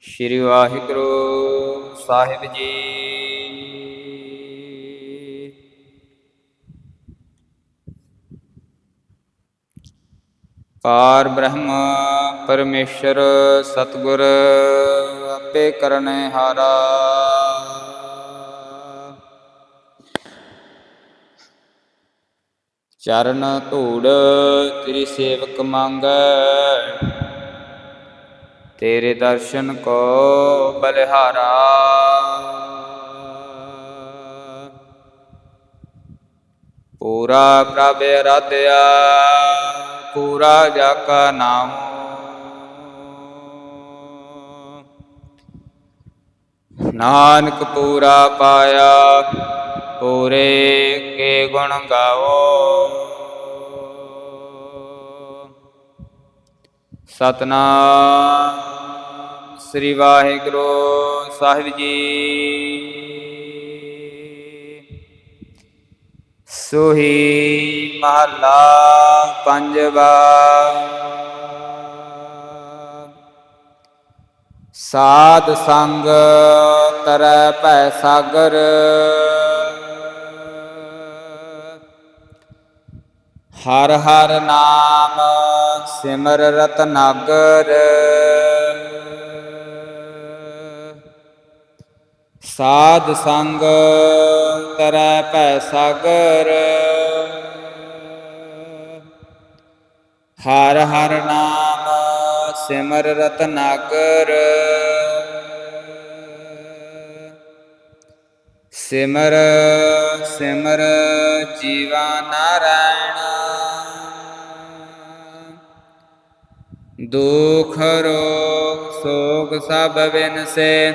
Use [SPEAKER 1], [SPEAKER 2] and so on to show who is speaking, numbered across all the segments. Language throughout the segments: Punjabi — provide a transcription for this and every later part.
[SPEAKER 1] ਸ਼੍ਰੀ ਵਾਹਿਗੁਰੂ ਸਾਹਿਬ ਜੀ। ਪਾਰ ਬ੍ਰਹਮ ਪਰਮੇਸ਼ਰ ਸਤਗੁਰ ਆਪੇ ਕਰਨੇ ਹਾਰਾ। ਚਰਨ ਧੂੜ ਤੇਰੀ ਸੇਵਕ ਮੰਗੈ। ਤੇਰੇ ਦਰਸ਼ਨ ਕੋ ਬਲਿਹਾਰਾ। ਪੂਰਾ ਪ੍ਰਭ ਅਰਾਧਿਆ, ਪੂਰਾ ਜਾਕਾ ਨਾਮ। ਨਾਨਕ ਪੂਰਾ ਪਾਇਆ। ਪੂਰੇ ਕੇ ਗੁਣ ਗਾਓ। ਸਤਨਾਮ ਸ੍ਰੀ ਵਾਹਿਗੁਰੂ ਸਾਹਿਬ ਜੀ। ਸੁਹੀ ਮਹਲਾ ਪੰਜਵਾ। ਸਾਧ ਸੰਗ ਤਰੈ ਭੈ ਸਾਗਰ। ਹਰ ਹਰ ਨਾਮ ਸਿਮਰ ਰਤਨਾਗਰ। ਸਾਧ ਸੰਗ ਤਰੈ ਭੈ ਸਾਗਰ। ਹਰ ਹਰ ਨਾਮ ਸਿਮਰ ਰਤਨਾਗਰ। ਸਿਮਰ ਸਿਮਰ ਜੀਵਾ ਨਾਰਾਇਣ। ਦੁਖ ਰੋਗ ਸੋਗ ਸਭ ਬਿਨਸੇ।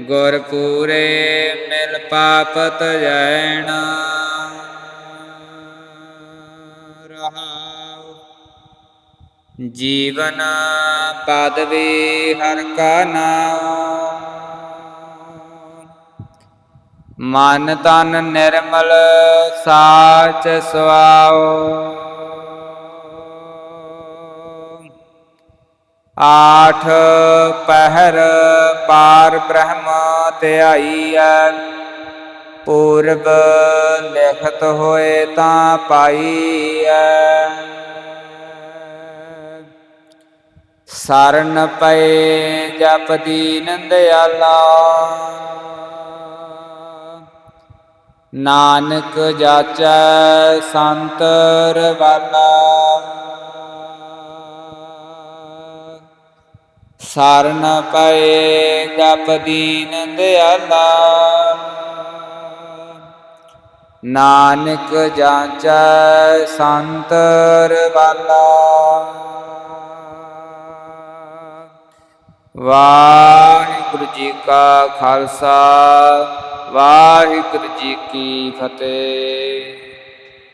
[SPEAKER 1] ਗੁਰ ਪੂਰੇ ਮਿਲ ਪਾਪਤ ਜੈਣ। ਰਹਾਉ। ਜੀਵਨ ਪਦਵੀ ਹਰ ਕਾ ਨਾਮ ਮਨ ਤਨ ਨਿਰਮਲ ਸਾਚ ਸੁਆਓ ਆਠ ਪਹਿਰ ਪਾਰ ਬ੍ਰਹਮ ਧਿਆਈਐ। ਪੂਰਬ ਲਿਖਤ ਹੋਏ ਤਾਂ ਪਾਈਐ। ਸਰਨ ਪਏ ਜਪ ਦੀਨ ਦਿਆਲਾ ਨਾਨਕ ਜਾਚੈ ਸੰਤ ਰਵਾਲਾ ਸਰਨ ਪਏ, ਜਪ ਦੀਨ ਦਿਆਲਾ। ਨਾਨਕ ਜਾਚੈ ਸੰਤ ਵਾਲਾ। ਵਾਹਿਗੁਰੂ ਜੀ ਕਾ ਖਾਲਸਾ, ਵਾਹਿਗੁਰੂ ਜੀ ਕੀ ਫਤਿਹ।